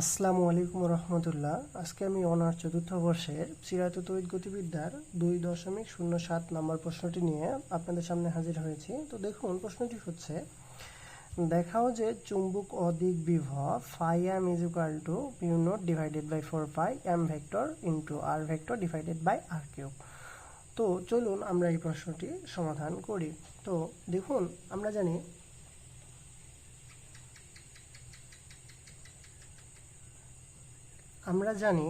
আসসালামু আলাইকুম রহমতুল্লাহ। আজকে আমি অনার্স চতুর্থ বর্ষের সিরাত তৈরি গতিবিদ্যার দুই দশমিক শূন্য সাত নম্বর প্রশ্নটি নিয়ে আপনাদের সামনে হাজির হয়েছি। তো দেখুন, প্রশ্নটি হচ্ছে, দেখাও যে চুম্বক অদিক বিভব, phi M is equal to mu naught divided by four pi M vector into R vector divided by R cube তো চলুন আমরা এই প্রশ্নটি সমাধান করি। তো দেখুন, আমরা জানি আমরা জানি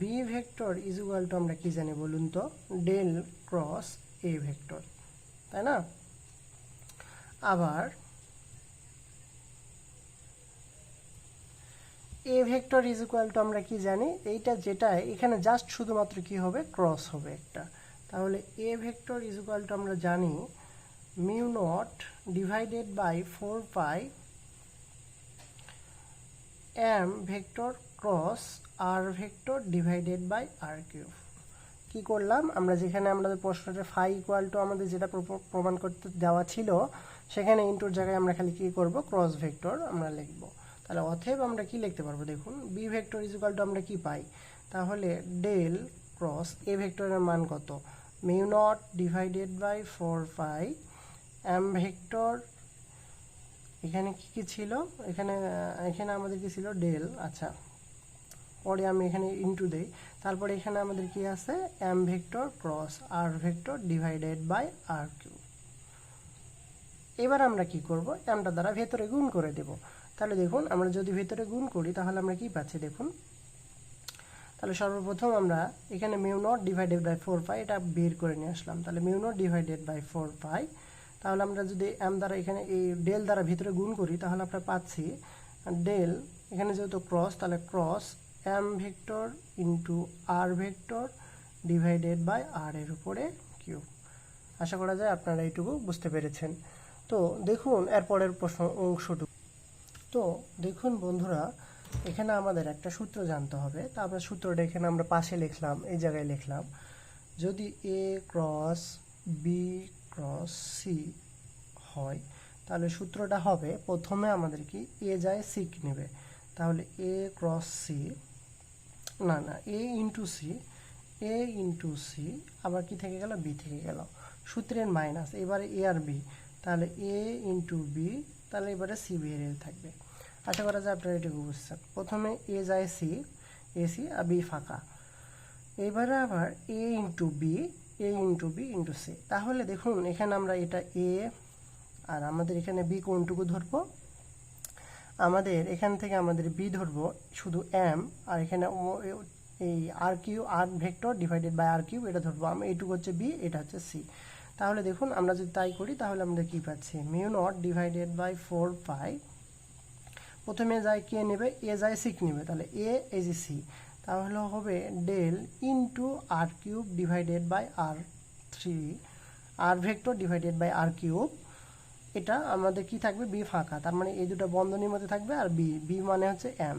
B vector is equal to আমরা কি জানি বলুন তো? ডেল ক্রস এ ভেক্টর তাই না? আবার A vector is equal to আমরা কি জানি? এইটা যেটা এখানে জাস্ট শুধুমাত্র কি হবে? ক্রস হবে একটা। তাহলে A vector is equal to আমরা জানি mu naught divided by four pi M vector cross R vector divided by R cube. কি করলাম? আমরা যেখানে আমাদের প্রশ্নটা ফাই ইকুয়াল টু আমাদের যেটা প্রমাণ করতে দেওয়া ছিল, সেখানে ইন্টুর জায়গায় আমরা খালি কি করব? ক্রস ভেক্টর আমরা লিখব। তাহলে অথেব আমরা কি লিখতে পারব? দেখুন, B vector is equal to আমরা কি পাই? তাহলে ডেল ক্রস এ ভেক্টরের মান কত? Mu naught divided by four pi M vector এখানে কি কি ছিল? এখানে এখানে আমাদের কি ছিল? ডেল আচ্ছা। পরে আমি এখানে ইনটু দেই। তারপরে এখানে আমাদের কি আছে? M vector cross R vector divided by R cube এবার আমরা কি করব? এমটা দ্বারা ভেতরে গুণ করে দেব। তাহলে দেখুন, আমরা যদি ভেতরে গুণ করি, তাহলে আমরা কি পাচ্ছি দেখুন? তাহলে সর্বপ্রথম আমরা এখানে mu naught divided by four pi এটা বের করে নিয়ে আসলাম। তাহলে mu naught divided by four pi তাহলে আমরা যদি এম দ্বারা এখানে এই ডেল দ্বারা ভিতরে গুণ করি, তাহলে আমরা পাচ্ছি ডেল এখানে যেহেতু ক্রস তাহলে cross M vector into R vector divided by R এর উপরে কিউ আশা করা যায় আপনারা এইটুকু বুঝতে পেরেছেন। তো দেখুন, এরপরের প্রশ্ন অংশটুকু। তো দেখুন বন্ধুরা, এখানে আমাদের একটা সূত্র জানতে হবে। তা আমরা সূত্রটা এখানে আমরা পাশে লিখলাম, এই জায়গায় লিখলাম। যদি A cross B cross C হয়। তাহলে সূত্রটা হবে প্রথমে আমাদের কি এ যায় সি নেবে। তাহলে এ ক্রস সি, না না, A into C A into C আবার কি থেকে গেল? বি থেকে গেল। সূত্রের মাইনাস এবারে এ আর বি তাহলে এ ইন্টু বি তাহলে এবারে সি বেরিয়ে থাকবে। আশা করা যায় আপনারা এটুকু বুঝছেন। প্রথমে এ যায় সি এ সি আর বি ফাঁকা। এবারে আবার A into B A into B into C তাহলে দেখুন, এখানে আমরা এটা এ আর আমাদের এখানে বি কোনটুকু ধরবো? আমাদের এখান থেকে আমাদের বি ধরবো শুধু এম আর এখানে এই R cube R vector divided by R cube, এটা ধরবো আমি এইটুকু হচ্ছে বি এটা হচ্ছে সি তাহলে দেখুন, আমরা যদি তাই করি, তাহলে আমরা কি পাচ্ছি? Mu naught divided by four pi. প্রথমে যায় কে নেবে? এ যায় সিক নেবে। তাহলে এ এজ সি তাহলে হবে del into R cube divided by R three R vector divided by R cube এটা আমাদের কি থাকবে? বি ফাঁকা। তার মানে এই দুটো বন্ধনীর মধ্যে থাকবে আর বি বি মানে হচ্ছে এম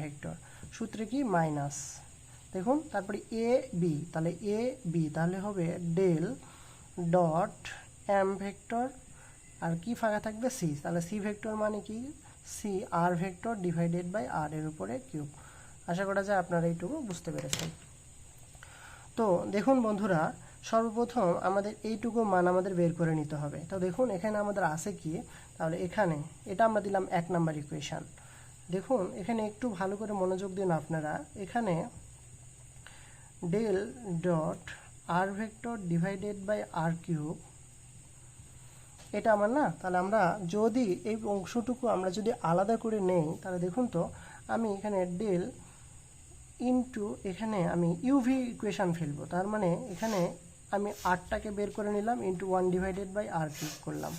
ভেক্টর সূত্রে কি? মাইনাস দেখুন, তারপরে এ বি তাহলে এ বি তাহলে হবে ডেল ডট এম ভেক্টর আর কি ফাঁকা থাকবে? সি তাহলে সি ভেক্টর মানে কি? C R vector divided by R এর উপরে কিউব আশা করা যায় আপনারা এইটুকু বুঝতে পেরেছেন। তো দেখুন বন্ধুরা, সর্বপ্রথম আমাদের এইটুকু মান আমাদের বের করে নিতে হবে। তো দেখুন, এখানে আমাদের আছে কি? তাহলে এখানে, এটা আমরা দিলাম এক নাম্বার ইকুয়েশান দেখুন, এখানে একটু ভালো করে মনোযোগ দিন আপনারা। এখানে del dot R vector divided by R cube এটা আমার না? তাহলে আমরা যদি এই অংশটুকু আমরা যদি আলাদা করে নেই, তাহলে দেখুন তো, আমি এখানে ডেল ইনটু এখানে আমি ইউভি ইকুয়েশান ফেলব। তার মানে এখানে আমি আরটাকে বের করে নিলাম into one divided by R cube করলাম।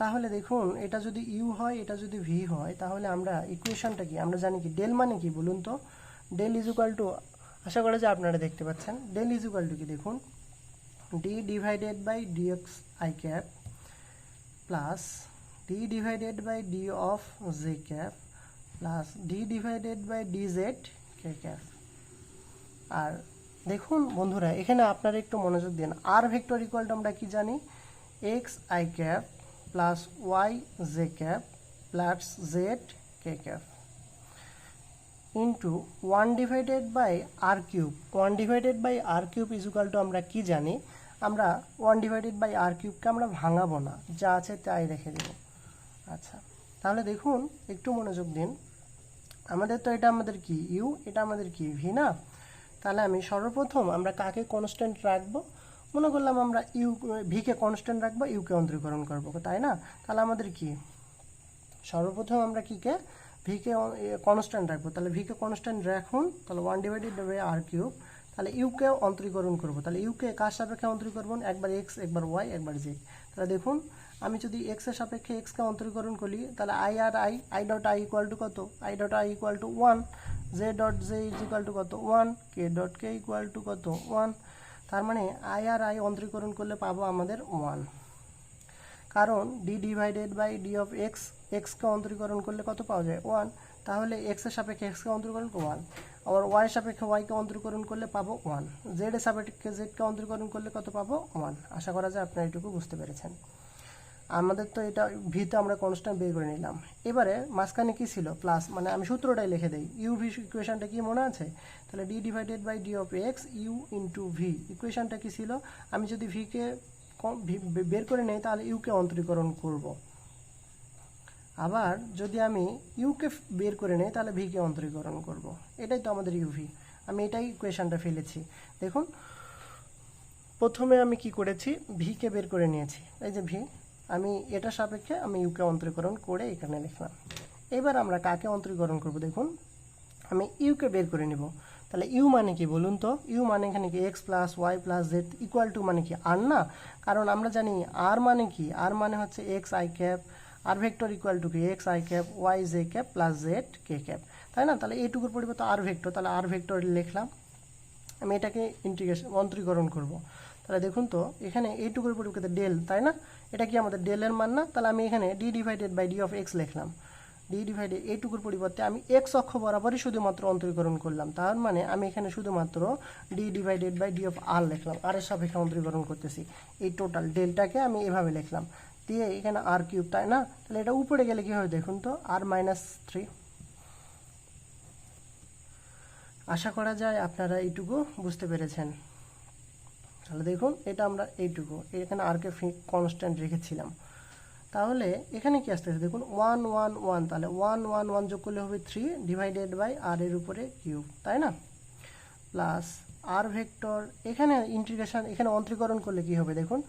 তাহলে দেখুন, এটা যদি ইউ হয়, এটা যদি ভি হয়, তাহলে আমরা ইকুয়েশনটা কি? আমরা জানি কি ডেল মানে কি বলুন তো? ডেল ইজ টু আশা করা যায় আপনারা দেখতে পাচ্ছেন ডেল ইজ টু কি দেখুন? D divided by D D X I cap plus D divided by D of J cap plus D divided by D Z K cap আর দেখুন বন্ধুরা, এখানে আপনারা একটু মনোযোগ দিন। আর ভেক্টর ইকুয়াল টু আমরা কি জানি? X I cap plus Y J cap plus Z K cap into one divided by R cube one divided by R cube equal আমরা কি জানি? আমরা ওয়ান ডিভাইডেড বাই আর কিউবকে আমরা ভাঙাবো না। যা আছে তাই রেখে দেব। আচ্ছা। তাহলে দেখুন, একটু মনোযোগ দিন। আমাদের তো এটা আমাদের কি? ইউ, এটা আমাদের কি? ভি না? তাহলে আমি সর্বপ্রথম আমরা কাকে কনস্ট্যান্ট রাখব? মনে করলাম আমরা ইউ, ভিকে কনস্ট্যান্ট রাখব, ইউকে অন্তরীকরণ করব, তাই না? তাহলে আমাদের কি? সর্বপ্রথম আমরা কিকে? ভিকে কনস্ট্যান্ট রাখব। তাহলে ভিকে কনস্ট্যান্ট রাখুন, তাহলে one divided by R cube তাহলে ইউকে অন্তরীকরণ করব। তাহলে ইউকে কার সাপেক্ষে অন্তরীকরণ? একবার এক্স একবার ওয়াই একবার জেড তাহলে দেখুন আমি যদি এক্সের সাপেক্ষে এক্সকে অন্তরীকরণ করি, তাহলে I R I I dot I equal to কত? I dot I equal to one J dot J is equal to কত? One K dot K equal to কত? ওয়ান তার মানে আই আর আই অন্তরীকরণ করলে পাবো আমাদের ওয়ান কারণ D divided by D of X এক্সকে অন্তরীকরণ করলে কত পাওয়া যায়? ওয়ান তাহলে এক্সের সাপেক্ষে এক্সকে অন্তরীকরণ ওয়ান আবার ওয়াই সাপেক্ষে ওয়াইকে অন্তরীকরণ করলে পাবো ওয়ান জেড এর সাপেক্ষে জেডকে অন্তরীকরণ করলে কত পাবো? ওয়ান আশা করা যায় আপনারা এটুকু বুঝতে পেরেছেন। আমাদের তো এটা ভিতে আমরা কনস্ট্যান্ট বের করে নিলাম। এবারে মাঝখানে কি ছিল? প্লাস মানে আমি সূত্রটাই লিখে দিই। ইউ ভি ইকুয়েশনটা কি মনে আছে? তাহলে D divided by D of X U into V ইকুয়েশনটা কি ছিল? আমি যদি ভিকে বের করে নেই, তাহলে ইউকে অন্তরীকরণ করব। আবার যদি আমি ইউকে বের করে নেই, তাহলে ভিকে অন্তরীকরণ করব। এটাই তো আমাদের ইউভি আমি এটাই ইকুয়েশানটা ফেলেছি। দেখুন, প্রথমে আমি কি করেছি? ভিকে বের করে নিয়েছি। এই যে ভি আমি এটা সাপেক্ষে আমি ইউকে অন্তরীকরণ করে এখানে লিখলাম। এবার আমরা কাকে অন্তরীকরণ করব দেখুন। আমি ইউকে বের করে নিব। তাহলে ইউ মানে কি বলুন তো? ইউ মানে এখানে কি X plus Y plus Z equal to মানে কি আর না? কারণ আমরা জানি আর মানে কি? আর মানে হচ্ছে X I cap R vector equal to কি? X I cap Y J cap plus Z K cap তাই না? তাহলে এইটুকুর পরিবর্তে আর ভেক্টর তাহলে আর ভেক্টর লিখলাম। আমি এটাকে ইন্টিগ্রেশন অন্তরীকরণ করব। তাহলে দেখুন তো, এখানে এইটুকুর পরিবর্তে ডেল তাই না? এটা কি আমাদের ডেলের মান না? তাহলে আমি এখানে D divided by D of X লিখলাম। ডি ডিভাইডেড এইটুকুর পরিবর্তে আমি এক্স অক্ষ বরাবরই শুধুমাত্র অন্তরীকরণ করলাম। তার মানে আমি এখানে শুধুমাত্র D divided by D of R লিখলাম। আর এর সাপেক্ষে অন্তরীকরণ করতেছি। এই টোটাল ডেলটাকে আমি এভাবে লিখলাম। দিয়ে এখানে আর কিউব তাই না? তাহলে এটা উপরে গেলে কী হবে দেখুন তো? আর মাইনাস থ্রি আশা করা যায় আপনারা এইটুকু বুঝতে পেরেছেন। তাহলে দেখুন, এটা আমরা এইটুকু। এখানে আরকে কনস্ট্যান্ট রেখেছিলাম। তাহলে এখানে কি আসতেছে? দেখুন ওয়ান ওয়ান ওয়ান তাহলে ওয়ান ওয়ান ওয়ান যোগ করলে হবে থ্রি ডিভাইডেড বাই আর এর উপরে কিউব তাই না? প্লাস আর ভেক্টর এখানে ইন্টিগ্রেশন এখানে অন্তরীকরণ করলে কি হবে? দেখুন,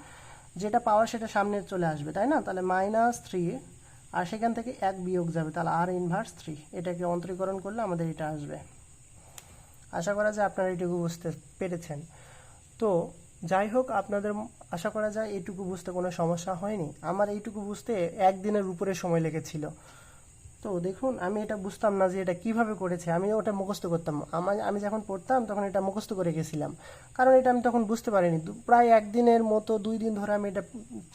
যেটা পাওয়ার সেটা সামনে চলে আসবে, তাই না? তাহলে মাইনাস থ্রি আর সেখান থেকে এক বিয়োগ যাবে, তাহলে আর ইনভার্স থ্রি এটাকে অন্তরীকরণ করলে আমাদের এটা আসবে। আশা করা যায় আপনারা এটুকু বুঝতে পেরেছেন। তো যাই হোক আপনাদের আশা করা যায় এইটুকু বুঝতে কোনো সমস্যা হয়নি। আমার এইটুকু বুঝতে একদিনের উপরে সময় লেগেছিল। তো দেখুন, আমি এটা বুঝতাম না যে এটা কীভাবে করেছে। আমি ওটা মুখস্থ করতাম। আমার, আমি যখন পড়তাম, তখন এটা মুখস্থ করে গেছিলাম। কারণ এটা আমি তখন বুঝতে পারিনি। প্রায় একদিনের মতো, দুই দিন ধরে আমি এটা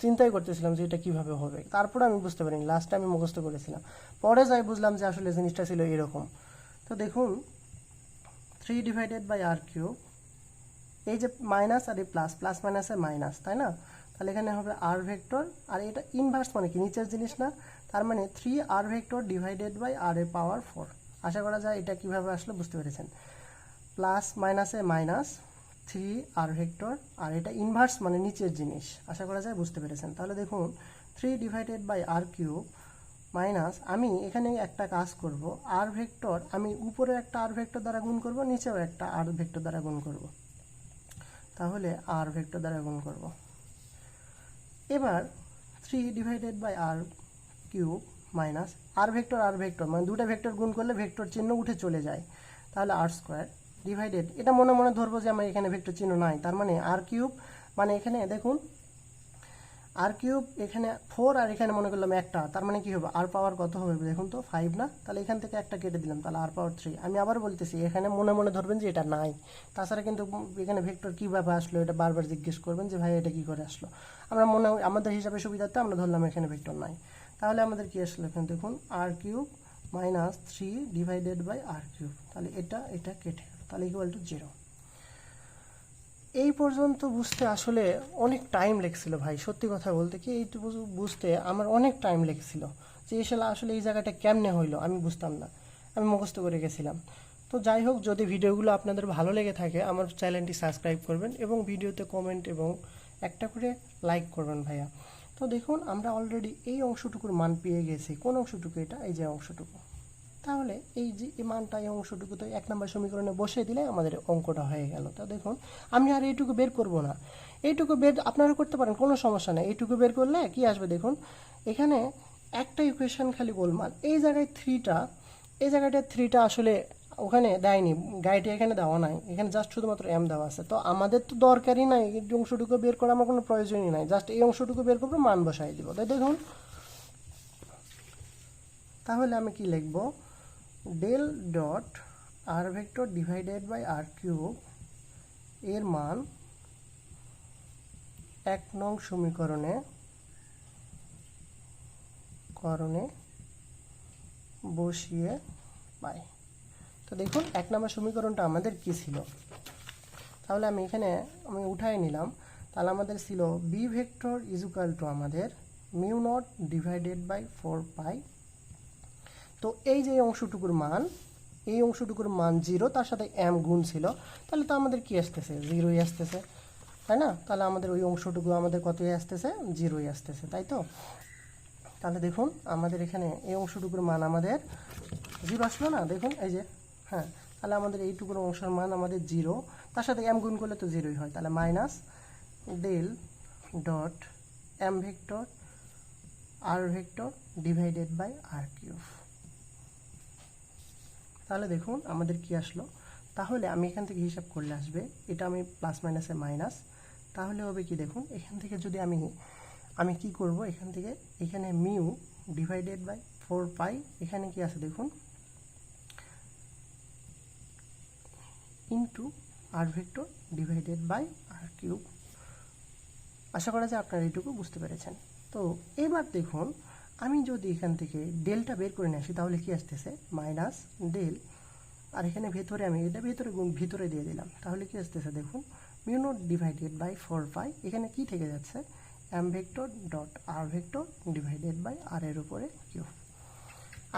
চিন্তাই করতেছিলাম যে এটা কীভাবে হবে। তারপরে আমি বুঝতে পারিনি। লাস্টে আমি মুখস্থ করেছিলাম। পরে যাই বুঝলাম যে আসলে জিনিসটা ছিল এরকম। তো দেখুন three divided by R cube এই যে মাইনাস আর এই প্লাস প্লাস মাইনাসে মাইনাস তাই না? তাহলে এখানে হবে আর ভেক্টর আর এটা ইনভার্স মানে কি? নিচের জিনিস না। তার মানে three R vector divided by R A power four আশা করা যায় এটা কীভাবে আসলে বুঝতে পেরেছেন। প্লাস মাইনাসে মাইনাস থ্রি আর ভেক্টর আর এটা ইনভার্স মানে নিচের জিনিস। আশা করা যায় বুঝতে পেরেছেন। তাহলে দেখুন three divided by R cube minus আমি এখানে একটা কাজ করব আর ভেক্টর আমি উপরে একটা আর ভেক্টর দ্বারা গুণ করব, নিচেও একটা আর ভেক্টর দ্বারা গুণ করব। তাহলে আর ভেক্টর দ্বারা গুণ করব। এবার three divided by R cube minus R vector R vector মানে দুটো ভেক্টর গুণ করলে ভেক্টর চিহ্ন উঠে চলে যায়। তাহলে আর স্কোয়ার ডিভাইডেড এটা মনে মনে ধরবো যে আমার এখানে ভেক্টর চিহ্ন নাই। তার মানে আর কিউব মানে এখানে দেখুন আর কিউব এখানে ফোর আর এখানে মনে করলাম একটা, তার মানে কি হবে? আর পাওয়ার কত হবে দেখুন তো ফাইভ না? তাহলে এখান থেকে একটা কেটে দিলাম, তাহলে আর পাওয়ার থ্রি আমি আবার বলতেছি, এখানে মনে মনে ধরবেন যে এটা নাই। তাছাড়া কিন্তু এখানে ভেক্টর কীভাবে আসলো, এটা বারবার জিজ্ঞেস করবেন যে ভাই এটা কী করে আসলো। আমরা মনে আমাদের হিসাবে সুবিধার্থে আমরা ধরলাম এখানে ভেক্টর নাই। তাহলে আমাদের কি আসলো এখানে দেখুন R cube minus three divided by R cube তাহলে এটা এটা কেটে তাহলে ইকুয়াল টু জিরো এই পর্যন্ত বুঝতে আসলে অনেক টাইম লেগেছিল ভাই, সত্যি কথা বলতে কি এইটুকু বুঝতে আমার অনেক টাইম লেগেছিল যে এসে আসলে এই জায়গাটা কেমনে হইল আমি বুঝতাম না, আমি মুখস্থ করে গেছিলাম। তো যাই হোক, যদি ভিডিওগুলো আপনাদের ভালো লেগে থাকে আমার চ্যানেলটি সাবস্ক্রাইব করবেন এবং ভিডিওতে কমেন্ট এবং একটা করে লাইক করবেন ভাইয়া। তো দেখুন, আমরা অলরেডি এই অংশটুকুর মান পেয়ে গেছি। কোন অংশটুকু এটা? এই যে অংশটুকু। তাহলে এই যে মানটা, এই অংশটুকু তো এক নম্বর সমীকরণে বসিয়ে দিলে আমাদের অঙ্কটা হয়ে গেল। তো দেখুন, আমি আর এইটুকু বের করব না। এইটুকু বের, আপনারা করতে পারেন, কোনো সমস্যা নেই। এইটুকু বের করলে কি আসবে দেখুন, এখানে একটা ইকুয়েশন খালি গোলমাল। এই জায়গায় থ্রিটা এই জায়গাটা থ্রিটা আসলে ওখানে দেয়নি গাইডে এখানে দেওয়া নাই। এখানে জাস্ট শুধুমাত্র এম দেওয়া আছে। তো আমাদের তো দরকারই নাই, এই অংশটুকু বের করা আমার কোনো প্রয়োজনই নাই। জাস্ট এই অংশটুকু বের করব, মান বসাই দিব। তাই দেখুন, তাহলে আমি কি লিখব? Del dot R vector divided by R cube এর মান এক নং সমীকরণে, করণে বসিয়ে পাই। তো দেখুন, এক নম্বর সমীকরণটা আমাদের কি ছিল? তাহলে আমি এখানে আমি উঠাই নিলাম। তাহলে আমাদের ছিল বি ভেক্টর ইজুকাল টু আমাদের mu naught divided by four pi তো এই যে অংশটুকুর মান, এই অংশটুকুর মান জিরো তার সাথে এম গুণ ছিল, তাহলে তো আমাদের কি আসতেছে? জিরোই আসতেছে, তাই না? তাহলে আমাদের ওই অংশটুকু আমাদের কতই আসতেছে? জিরোই আসতেছে, তাই তো? তাহলে দেখুন, আমাদের এখানে এই অংশটুকুর মান আমাদের জিরো আসলো না? দেখুন, এই যে হ্যাঁ তাহলে আমাদের এইটুকুর অংশের মান আমাদের জিরো তার সাথে এম গুণ করলে তো জিরোই হয়। তাহলে minus del dot M vector R vector divided by R cube তাহলে দেখুন আমাদের কি আসলো। তাহলে আমি এখান থেকে হিসাব করলে আসবে, এটা আমি প্লাস মাইনাসে মাইনাস তাহলে হবে কি দেখুন, এখান থেকে যদি আমি আমি কি করব, এখান থেকে, এখানে mu divided by four pi এখানে কি আছে দেখুন into R vector divided by R cube আশা করা যায় আপনারা এইটুকু বুঝতে পেরেছেন। তো এবার দেখুন আমি যদি এখান থেকে ডেলটা বের করে নিয়ে আসি, তাহলে কি আসতেছে? Minus del. আর এখানে ভেতরে আমি এটা ভেতরে গুণ, ভিতরে দিয়ে দিলাম। তাহলে কি আসতেছে দেখুন, mu naught divided by four pi. এখানে কি থেকে যাচ্ছে? M vector dot R vector divided by R এর উপরে কিউ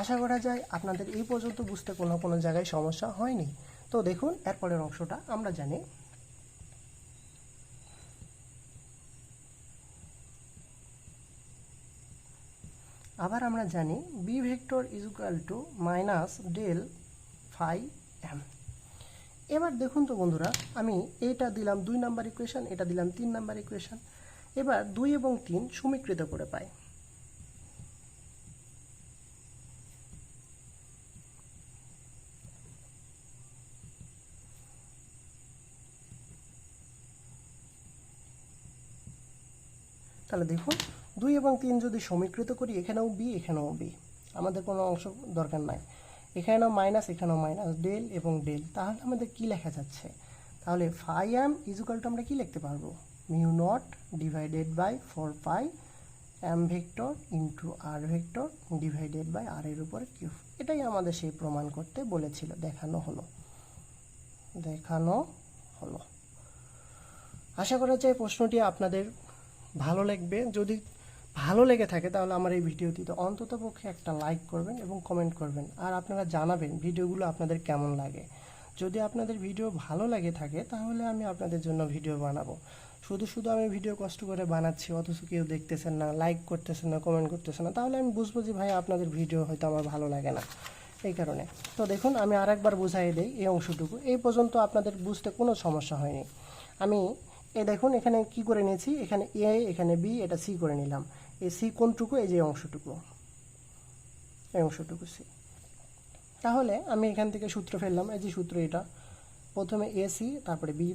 আশা করা যায় আপনাদের এই পর্যন্ত বুঝতে কোনো কোনো জায়গায় সমস্যা হয়নি। তো দেখুন, এরপরের অংশটা আমরা জানি। আবার আমরা জানি B vector is equal to minus del phi M এবার দেখুন তো বন্ধুরা, আমি এইটা দিলাম দুই নাম্বার ইকুয়েশান এটা দিলাম তিন নাম্বার ইকুয়েশান এবার দুই এবং তিন সমীকৃত করে পাই। তাহলে দেখুন দুই এবং তিন যদি সমীকৃত করি, এখানেও বি এখানেও বি আমাদের কোনো অংশ দরকার নাই। এখানেও মাইনাস এখানেও মাইনাস, ডেল এবং ডেল। তাহলে আমাদের কি লেখা যাচ্ছে? তাহলে ফাই এম ইজুকালটা আমরা কি লিখতে পারব? Mu naught divided by four pi M vector into R vector divided by R এর উপর কিউ এটাই আমাদের সেই প্রমাণ করতে বলেছিল। দেখানো হলো। দেখানো হলো। আশা করা যায় প্রশ্নটি আপনাদের ভালো লাগবে। যদি ভালো লেগে থাকে, তাহলে আমার এই ভিডিওটিতে অন্তত পক্ষে একটা লাইক করবেন এবং কমেন্ট করবেন। আর আপনারা জানাবেন ভিডিওগুলো আপনাদের কেমন লাগে। যদি আপনাদের ভিডিও ভালো লাগে থাকে, তাহলে আমি আপনাদের জন্য ভিডিও বানাবো। শুধু শুধু আমি ভিডিও কষ্ট করে বানাচ্ছি, অথচ কেউ দেখতেছেন না লাইক করতেছেন না কমেন্ট করতেছেন না, তাহলে আমি বুঝব যে ভাই আপনাদের ভিডিও হয়তো আমার ভালো লাগে না। এই কারণে। তো দেখুন, আমি আরেকবার বুঝাই দিই এই অংশটুকু। এই পর্যন্ত আপনাদের বুঝতে কোনো সমস্যা হয়নি। আমি এ দেখুন, এখানে কি করে নিয়েছি? এখানে এ এখানে বি এটা সি করে নিলাম। এই সি কোনটুকু এই যে অংশটুকু। এই অংশটুকু সি। তাহলে আমি এখান থেকে সূত্র ফেললাম, এই যে সূত্র এটা। প্রথমে এ সি, তারপরে বি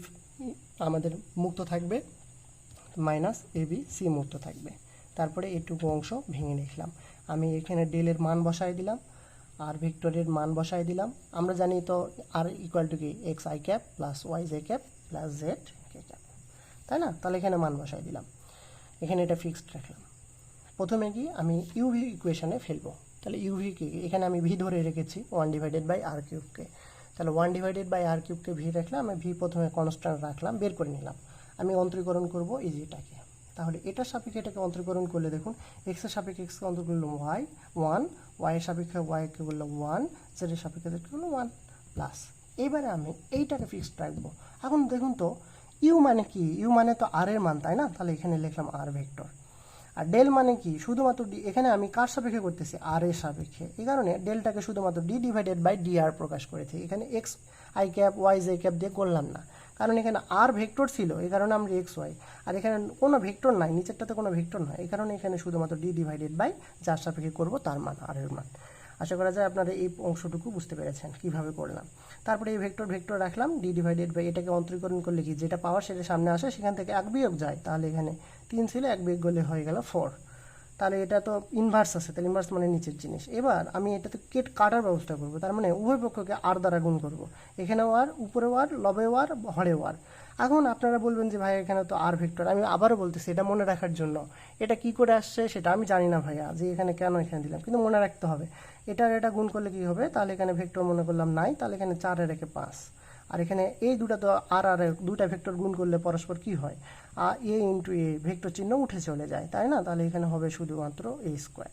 আমাদের মুক্ত থাকবে। মাইনাস এ বি, সি মুক্ত থাকবে। তারপরে এটুকু অংশ ভেঙে লিখলাম আমি এখানে ডেলের মান বসাই দিলাম, আর ভেক্টরের মান বসাই দিলাম। আমরা জানি তো আর ইকুয়াল টু কি? X I cap plus Y J cap plus Z K cap তাই না? তাহলে এখানে মান বসাই দিলাম। এখানে এটা ফিক্সড রাখলাম। প্রথমে কি আমি ইউভি ইকুয়েশানে ফেলব। তাহলে ইউভি কি এখানে আমি ভি ধরে রেখেছি ওয়ান ডিভাইডেড বাই আর কিউবকে তাহলে ওয়ান ডিভাইডেড বাই আর কিউবকে ভি রাখলাম, আমি ভি প্রথমে কনস্ট্যান্ট রাখলাম, বের করে নিলাম। আমি অন্তরীকরণ করব ইজিটাকে তাহলে এটার সাপেক্ষে এটাকে অন্তরীকরণ করলে দেখুন এক্সের সাপেক্ষে এক্সকে অন্তর করলাম ওয়াই ওয়ান ওয়াইয়ের সাপেক্ষে ওয়াইকে বললাম ওয়ান জেডের সাপেক্ষে জেডকে বললাম ওয়ান প্লাস এবারে আমি এইটাকে ফিক্সড রাখব। এখন দেখুন তো ইউ মানে কি? ইউ মানে তো আর এর মান, তাই না? তাহলে এখানে লিখলাম আর ভেক্টর আর ডেল মানে কি? শুধুমাত্র ডি, এখানে আমি কার সাপেক্ষে করতেছি? আর এর সাপেক্ষে। এই কারণে ডেলটাকে শুধুমাত্র D divided by D R প্রকাশ করেছি এখানে X I cap Y J cap দিয়ে করলাম না। কারণ এখানে আর ভেক্টর ছিল, এই কারণে আমরা এক্স ওয়াই আর এখানে কোনো ভেক্টর নাই, নিচেরটাতে কোনো ভেক্টর নয়। এই কারণে এখানে শুধুমাত্র ডি ডিভাইডেড বাই যার সাপেক্ষে করব তার মান আর এর মান। আশা করা যায় আপনারা এই অংশটুকু বুঝতে পেরেছেন কীভাবে করলাম। তারপরে এই ভেক্টর ভেক্টর রাখলাম ডি ডিভাইডেড বাই এটাকে অন্তরীকরণ করলে কি যেটা পাওয়ার সেটা সামনে আসে, সেখান থেকে এক বিয়োগ যায়, তাহলে এখানে তিন ছিল, এক বিয়োগ করলে হয়ে গেল ফোর তাহলে এটা তো ইনভার্স আছে, তাহলে ইনভার্স মানে নিচের জিনিস। এবার আমি এটাতে কেট কাটার ব্যবস্থা করব, তার মানে উভয় পক্ষকে আর দ্বারা গুণ করব। এখানেও আর উপরেও আর লবেও আর হরেও আর এখন আপনারা বলবেন যে ভাই, এখানে তো আর ভেক্টর আমি আবারও বলতেছি, এটা মনে রাখার জন্য। এটা কি করে আসছে সেটা আমি জানি না ভাইয়া, যে এখানে কেন এখানে দিলাম, কিন্তু মনে রাখতে হবে। এটা আর এটা গুণ করলে কি হবে? তাহলে এখানে ভেক্টর মনে করলাম নাই তাহলে এখানে চার আর একে পাঁচ। আর এখানে এই দুটা তো আর আর দুটা ভেক্টর গুণ করলে পরস্পর কি হয়? আর এ ইন্টু এ ভেক্টর চিহ্ন উঠে চলে যায়, তাই না? তাহলে এখানে হবে শুধুমাত্র এ স্কোয়ার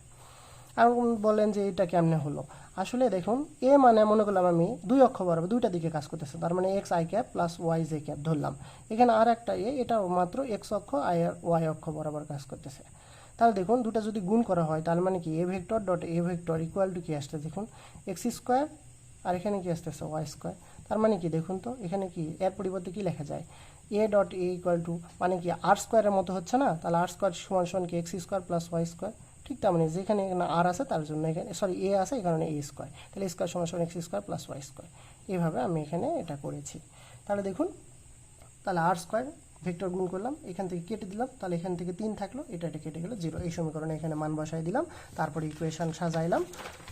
আর বলেন যে এটা কেমনে হলো? আসলে দেখুন এ মানে মনে করলাম আমি দুই অক্ষ বরাবর দুইটা দিকে কাজ করতেছে, তার মানে X I cap plus Y J cap ধরলাম। এখানে আর একটা এ এটা মাত্র এক্স অক্ষ আই আর ওয়াই অক্ষ বরাবর কাজ করতেছে। তাহলে দেখুন, দুটা যদি গুণ করা হয় তার মানে কি? A vector dot A vector equal to কি আসছে? দেখুন এক্স স্কোয়ার আর এখানে কি আসতেছে ওয়াই স্কোয়ার তার মানে কি? দেখুন তো, এখানে কি? এর পরিবর্তে কি লেখা যায়? A dot A equal to মানে কি? আর স্কোয়ারের মতো হচ্ছে না? তাহলে আর স্কোয়ার সমান সমান কি? X square plus Y square ঠিক তার মানে যেখানে এখানে আর আছে, তার জন্য এখানে সরি এ আছে এই কারণে এ স্কোয়ার তাহলে স্কোয়ার সমান সমান X square plus Y square এইভাবে আমি এখানে এটা করেছি। তাহলে দেখুন, তাহলে আর স্কোয়ার ভেক্টর গুণ করলাম, এখান থেকে কেটে দিলাম, তাহলে এখান থেকে তিন থাকল, এটা এটা কেটে গেলো, জিরো। এই সমীকরণে এখানে মান বসাই দিলাম, তারপরে ইকুয়েশান সাজাইলাম।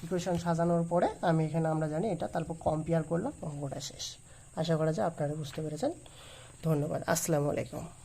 ইকুয়েশান সাজানোর পরে আমি এখানে, আমরা জানি এটা, তারপর কম্পেয়ার করলাম, অঙ্কটা শেষ। আশা করা যায় আপনারা বুঝতে পেরেছেন। ধন্যবাদ, আসসালামু আলাইকুম।